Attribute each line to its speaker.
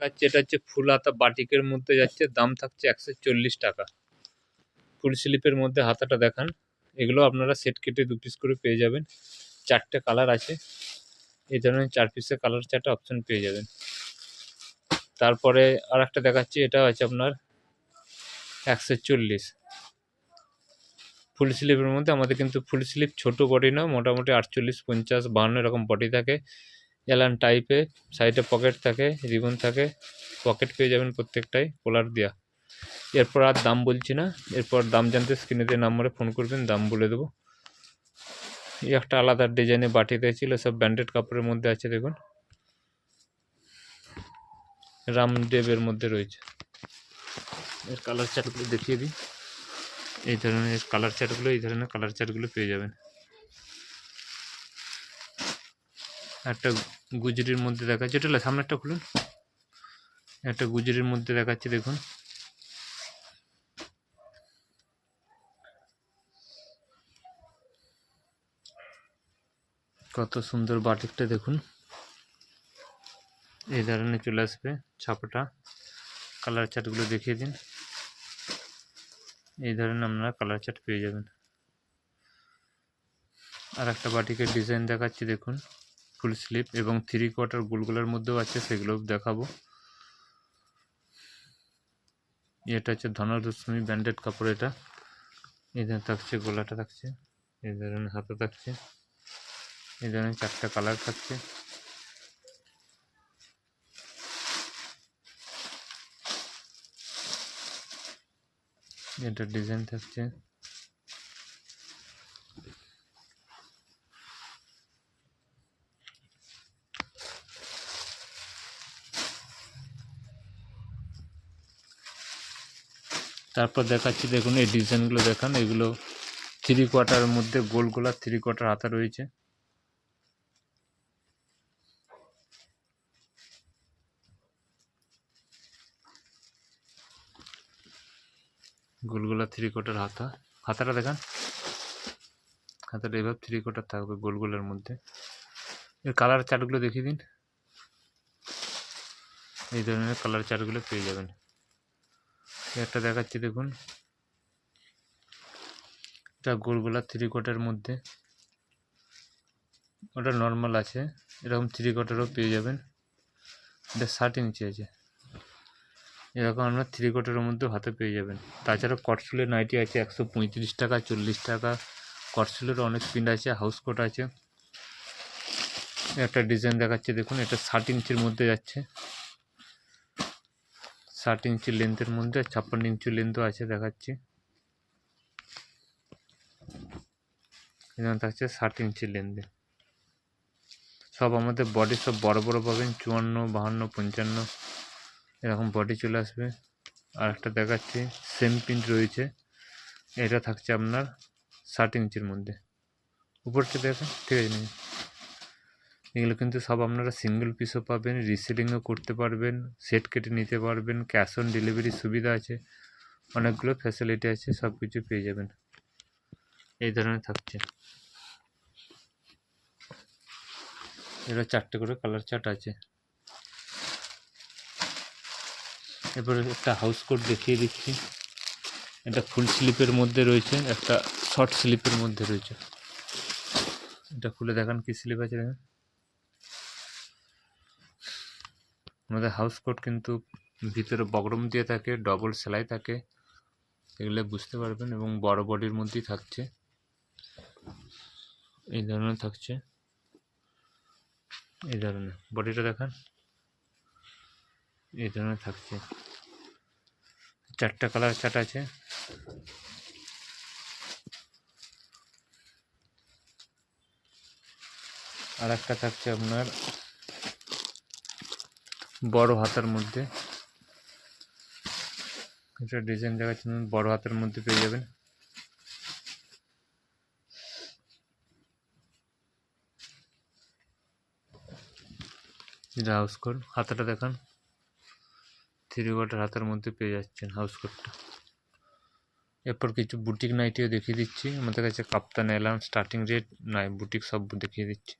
Speaker 1: যাচ্ছে এটা হচ্ছে ফুল হাতা বাটিকের মধ্যে যাচ্ছে, দাম থাকছে একশো চল্লিশ টাকা। ফুল স্লিপের মধ্যে হাতাটা দেখান, এগুলো আপনারা সেট কেটে দু পিস করে পেয়ে যাবেন। চারটে কালার আছে, এই ধরনের চার পিসের কালার চারটে অপশন পেয়ে যাবেন। তারপরে আর একটা দেখাচ্ছি, এটা আছে আপনার একশো চল্লিশ। ফুল স্লিপের মধ্যে আমাদের কিন্তু ফুল স্লিপ ছোটো বডি না, মোটামুটি আটচল্লিশ, পঞ্চাশ, বাহান্ন এরকম বডি থাকে। এলান টাইপে, সাইডে পকেট থাকে, রিবন থাকে, পকেট পেয়ে যাবেন প্রত্যেকটাই কলার দেওয়া এরপর আর দাম বলছি না, এরপর দাম জানতে স্ক্রিনেতে নাম্বারে ফোন করবেন, দাম বলে দেবো। এই একটা আলাদা ডিজাইনে বাটিতে ছিল, সব ব্যান্ডেড কাপড়ের মধ্যে আছে, দেখুন। রামদেবের মধ্যে রয়েছে। এর কালার চার্টগুলো দেখিয়ে দিই। এই ধরনের কালার চার্টগুলো এই ধরনের কালার চার্টগুলো পেয়ে যাবেন। একটা গুজরির মধ্যে দেখাচ্ছে। এটা সামনে একটা খুলুন। একটা গুজরির মধ্যে দেখাচ্ছে, দেখুন। কত সুন্দর বাটিকটা, দেখুন। এই ধরনের চলে আসবে ছাপাটা। কালার চার্টগুলো দেখিয়ে দিন। এই ধরনের আপনারা কালার চার্ট পেয়ে যাবেন। আর একটা বাটিকের ডিজাইন দেখাচ্ছি, দেখুন। ফুল স্লিপ এবং থ্রি কোয়ার্টার গোলগোলার মধ্যেও আছে, সেগুলো দেখাবো। এটা হচ্ছে ধনরশ্মি ব্যান্ডেড কাপড় এটা। ধরনের থাকছে, গোলাটা থাকছে, এই ধরনের হাতে থাকছে, এই ধরনের চারটা কালার থাকছে। এটা ডিজাইন থাকছে। তারপর দেখাচ্ছি, দেখুন, এই ডিজাইনগুলো দেখান। এগুলো থ্রি কোয়ার্টারের মধ্যে, গোল গোলা থ্রি কোয়ার্টার হাতা রয়েছে। গোলগোলা থ্রি কোয়ার্টার হাতা। হাতাটা দেখান। হাতাটা এভাবে থ্রি কোয়ার্টার থাকবে গোলগোলার মধ্যে। এর কালার চার্টগুলো দেখিয়ে দিন। এই ধরনের কালার চার্টগুলো পেয়ে যাবেন। একটা দেখাচ্ছি, দেখুন। এটা গোলগোলা থ্রি কোয়ার্টার মধ্যে। ওটা নর্মাল আছে, এরকম থ্রি কোয়ার্টারও পেয়ে যাবেন। এটা ষাট ইঞ্চি আছে। এরকম আপনার থ্রি কোয়ার্টারের মধ্যে হাতে পেয়ে যাবেন। তাছাড়া কটসুলের নাইটি আছে একশো পঁয়ত্রিশ টাকা, চল্লিশ টাকা। কটসুলের অনেক প্রিন্ট আছে হাউস কোট আছে। একটা ডিজাইন দেখাচ্ছে, দেখুন, এটা ষাট ইঞ্চির মধ্যে যাচ্ছে। ষাট ইঞ্চি লেন্থের মধ্যে, ছাপ্পান্ন ইঞ্চি লেন্থও আছে দেখাচ্ছি। এখানে থাকছে ষাট ইঞ্চি লেন্থে সব আমাদের বডি সব বড় বড় পাবেন, চুয়ান্ন, বাহান্ন, পঞ্চান্ন, এরকম বডি চলে আসবে। আর একটা দেখাচ্ছি সেম প্রিন্ট রয়েছে। এটা থাকছে আপনার ষাট ইঞ্চির মধ্যে। উপরটা দেখেন, ঠিক আছে? এগুলো কিন্তু সব আপনারা সিঙ্গেল পিসও পাবেন রিসেলিংও করতে পারবেন সেট কেটে নিতে পারবেন ক্যাশ অন ডেলিভারি সুবিধা আছে, অনেকগুলো ফ্যাসিলিটি আছে সব কিছু পেয়ে যাবেন। এই ধরনের থাকছে। এটা চারটে করে কালার চার্ট আছে। এরপরে একটা হাউস কোট দেখিয়ে দিচ্ছি। এটা ফুল স্লিপের মধ্যে রয়েছে, একটা শর্ট স্লিপের মধ্যে রয়েছে। এটা খুলে দেখান কি স্লিপ আছে দেখেন। আমাদের হাউস কোট কিন্তু ভিতরে বগরম দিয়ে থাকে ডবল সেলাই থাকে, এগুলো বুঝতে পারবেন এবং বড় বডির মধ্যেই থাকছে। এই ধরনের থাকছে। এই ধরনের বডিটা দেখান। এই ধরনের থাকছে। চারটা কালার চার্ট আছে। আর একটা থাকছে আপনার বড় হাতার মধ্যে। এটা ডিজাইন দেখাচ্ছে বড় হাতের মধ্যে পেয়ে যাবেন। এটা হাউস কোট হাতাটা দেখান। থ্রি কোয়ার্টার হাতের মধ্যে পেয়ে যাচ্ছেন হাউস কোটটা এরপর কিছু বুটিক নাইটিও দেখিয়ে দিচ্ছি। আমাদের কাছে কাপ্তান এলাম স্টার্টিং রেট নাই বুটিক সব দেখিয়ে দিচ্ছি।